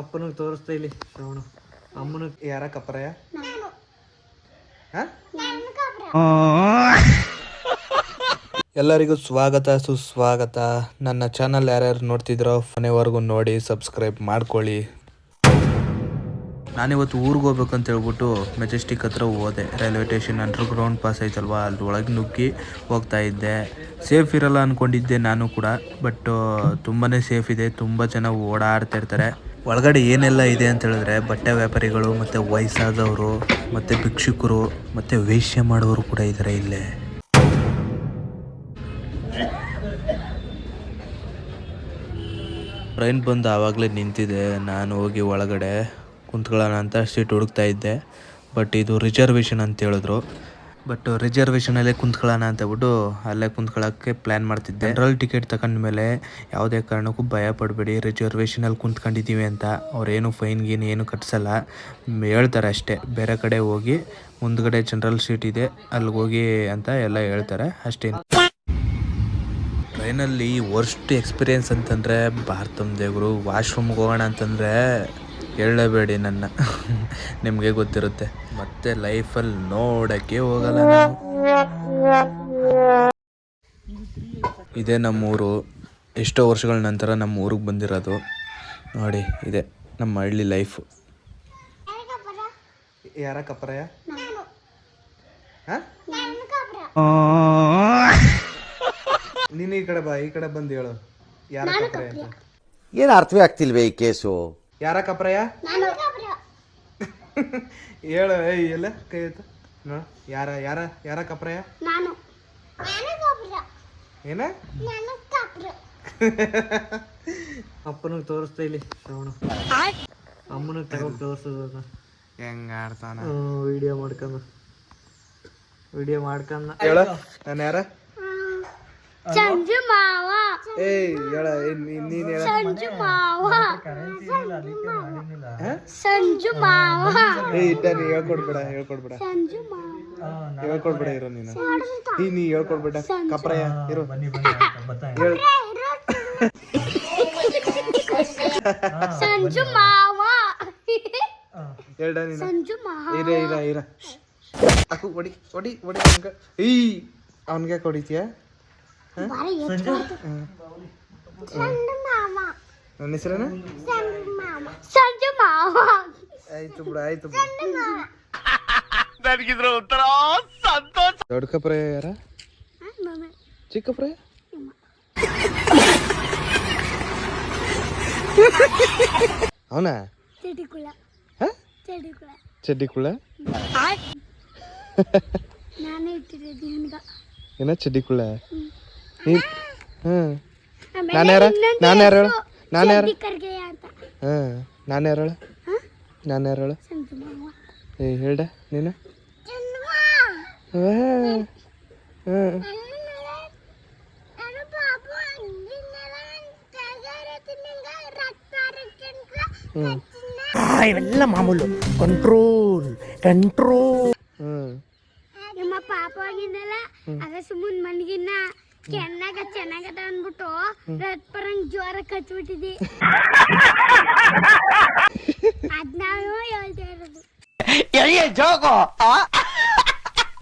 ಅಪ್ಪನಿಗೆ ತೋರಿಸ್ತಾ ಇಲ್ಲಿ ಶ್ರವಣ. ಅಮ್ಮನ ಯಾರ ಕಪ್ಪರಯ್ಯ ಎಲ್ಲರಿಗೂ ಸ್ವಾಗತ ಸುಸ್ವಾಗತ. ನನ್ನ ಚಾನಲ್ ಯಾರ್ಯಾರು ನೋಡ್ತಿದ್ರೋ ಕೊನೆವರೆಗೂ ನೋಡಿ ಸಬ್ಸ್ಕ್ರೈಬ್ ಮಾಡ್ಕೊಳ್ಳಿ. ನಾನಿವತ್ತು ಊರಿಗೆ ಹೋಗ್ಬೇಕಂತ ಹೇಳ್ಬಿಟ್ಟು ಮೆಜೆಸ್ಟಿಕ್ ಹತ್ರ ಹೋದೆ. Railway station underground pass ಐತಲ್ವಾ ಅಲ್ಲಿ ಒಳಗೆ ನುಗ್ಗಿ ಹೋಗ್ತಾ ಇದ್ದೆ. ಸೇಫ್ ಇರಲ್ಲ ಅಂದ್ಕೊಂಡಿದ್ದೆ ನಾನು ಕೂಡ ಬಟ್ ತುಂಬಾ ಸೇಫ್ ಇದೆ. ತುಂಬ ಜನ ಓಡಾಡ್ತಾ ಇರ್ತಾರೆ. ಒಳಗಡೆ ಏನೆಲ್ಲ ಇದೆ ಅಂತ ಹೇಳಿದ್ರೆ ಬಟ್ಟೆ ವ್ಯಾಪಾರಿಗಳು, ಮತ್ತು ವಯಸ್ಸಾದವರು, ಮತ್ತು ಭಿಕ್ಷುಕರು, ಮತ್ತು ವೇಶ್ಯ ಮಾಡೋರು ಕೂಡ ಇದ್ದಾರೆ ಇಲ್ಲೇ. ಟ್ರೈನ್ ಬಂದು ಆವಾಗಲೇ ನಿಂತಿದೆ. ನಾನು ಹೋಗಿ ಒಳಗಡೆ ಕುಂತ್ಕೊಳ್ಳೋಣ ಅಂತ ಸೀಟ್ ಹುಡುಕ್ತಾ ಇದ್ದೆ. ಬಟ್ ಇದು ರಿಸರ್ವೇಷನ್ ಅಂತ ಹೇಳಿದ್ರು. ಬಟ್ ರಿಸರ್ವೇಷನಲ್ಲೇ ಕುಂತ್ಕೊಳ್ಳೋಣ ಅಂತ ಹೇಳ್ಬಿಟ್ಟು ಅಲ್ಲೇ ಕುಂತ್ಕೊಳ್ಳೋಕ್ಕೆ ಪ್ಲ್ಯಾನ್ ಮಾಡ್ತಿದ್ದೆ. ಜನರಲ್ ಟಿಕೆಟ್ ತಗೊಂಡ ಮೇಲೆ ಯಾವುದೇ ಕಾರಣಕ್ಕೂ ಭಯ ಪಡಬೇಡಿ. ರಿಸರ್ವೇಷನಲ್ಲಿ ಕುಂತ್ಕೊಂಡಿದ್ದೀವಿ ಅಂತ. ಅವ್ರೇನು ಫೈನ್ ಗೀನ್ ಏನು ಕಟ್ಸಲ್ಲ. ಹೇಳ್ತಾರೆ ಅಷ್ಟೇ. ಬೇರೆ ಕಡೆ ಹೋಗಿ ಮುಂದ್ಗಡೆ ಜನರಲ್ ಸೀಟ್ ಇದೆ. ಅಲ್ಲಿಗೆ ಹೋಗಿ ಅಂತ ಎಲ್ಲ ಹೇಳ್ತಾರೆ. ಅಷ್ಟೇ. ಟ್ರೈನಲ್ಲಿ ವರ್ಸ್ಟ್ ಎಕ್ಸ್ಪೀರಿಯೆನ್ಸ್ ಅಂತಂದರೆ ಭಾರತಮ್ ದೇವರು ವಾಶ್ರೂಮ್ಗೆ ಹೋಗೋಣ ಅಂತಂದರೆ ಹೇಳಬೇಡಿ ನನ್ನ. ನಿಮಗೆ ಗೊತ್ತಿರುತ್ತೆ. ಮತ್ತೆ ಲೈಫಲ್ಲಿ ನೋಡೋಕ್ಕೆ ಹೋಗಲ್ಲ ನಾನು. ಇದೇ ನಮ್ಮೂರು. ಎಷ್ಟೋ ವರ್ಷಗಳ ನಂತರ ನಮ್ಮ ಊರಿಗೆ ಬಂದಿರೋದು. ನೋಡಿ ಇದೆ ನಮ್ಮ ಹಳ್ಳಿ ಲೈಫು ಯಾರ ಕಪ್ರಯ ನೀನು ಈ ಕಡೆ ಬಾ ಈ ಕಡೆ ಬಂದು ಹೇಳು. ಯಾರ ಕಪ್ಪರಯ್ಯ ಏನು ಅರ್ಥವೇ ಆಗ್ತಿಲ್ವೇ ಈ ಕೇಸು? ಯಾರ ಕಪ್ರಯ ಹೇಳು ಏಯ್ ಎಲ್ಲ ಕೈ ಆಯ್ತು ನೋಡು ಯಾರ ಯಾರ ಯಾರ ಕಪ್ರಯ ನಾನು. ನಾನು ಗೊಬ್ಬರ ಏನ? ಅಪ್ಪನಿಗೆ ತೋರಿಸ್ತಾ ಇಲ್ಲಿ ಶ್ರವಣ. ಅಮ್ಮನಿಗೆ ತಗೊಂಡು ತೋರಿಸೋದು ಹೆಂಗ ಆಡ್ತಾನ? ವಿಡಿಯೋ ಮಾಡ್ಕೊಂಡು ವಿಡಿಯೋ ಮಾಡ್ಕೊಂಡ ಹೇಳ ನಾನು ಯಾರ? ಮಾವ ಏಯ್ ಹೇಳ ನೀನ್ ಹೇಳ ಸಂಜು ಮಾವ. ಸಂಜು ಮಾವ. ಏಯ್ ಇಟ್ಟ ನೀ ಹೇಳ್ಕೊಡ್ಬೇಡ ಹೇಳ್ಕೊಡ್ಬೇಡ. ಸಂಜು ಮಾವ. ಹೇಳ್ಕೊಡ್ಬೇಡ ಇರೋ ನೀನು. ನೀ ನೀ ಹೇಳ್ಕೊಡ್ಬೇಡ ಕಪ್ರಯ ಇರು. ಹೇಳು. ಸಂಜು ಮಾವ. ಹೇಳ್ಡ ನೀನು. ಸಂಜು ಮಾವ. ಇರ ಇರ ಇರ. ಅಕ್ಕು ಒಡಿ ಒಡಿ ಹೊಡಿ ಅವನ್ಗೆ ಈ ಅವನ್ಗೆ ಹೊಡಿತೀಯ ಹೆಸರೇನ ಸಂಜು ಮಾವ ಸಂಜು ಮಾವ ಆಯ್ತು ಬಿಡು ಆಯ್ತು ಬಿಡು ಸಂಜು ಮಾವ ದೊಡ್ಡ ಕಪ್ರಾಯ ಯಾರ ಹ, ಮಾಮ ಚಿಕ್ಕ ಪ್ರಾಯ ಅವನ ಚೆಡಿಕುಳ ಹ? ಚೆಡಿಕುಳ ಚಡ್ಡಿ ಕುಳ ನಾನೇ ಇಟ್ಟಿರೋದು ಇವನ್ಗ ಏನ ಚಡ್ಡಿ ಕುಳ ನೀ ಹ್ಮ್. ನಾನು ಯಾರ? ಇನ್ನೊಂದು ಯಾರು? ನಾನ್ ಯಾರು? ಹ್ಮ್. ನಾನು ಯಾರು? ಹ? ನಾನು ಯಾರಳ ಹೇಳು ಏ ಹೇಳ್ಡ ನೀನು? ನಾನು ಹ್ಮ್. ಇವೆಲ್ಲ ಮಾಮೂಲು. ಕಂಟ್ರೋಲ್ ಕಂಟ್ರೋಲ್ ಹ್ಮ್. ನಿಮ್ಮ ಪಾಪ ಆಗಿದ್ದಲ್ಲ ಅದೇ ಸುಮ್ಮನ್ ಮನ್ಗಿನ್ನ ಚೆನ್ನಾಗ ಚೆನ್ನಾಗದ ಅನ್ಬಿಟ್ಟು ರತ್ ಪರಂಗ್ ಜೋರ ಕಚ್ಬಿಟ್ಟಿದಿ ಅದ್ ನಾವು ಹೇಳ್ತಾ ಇರೋದು.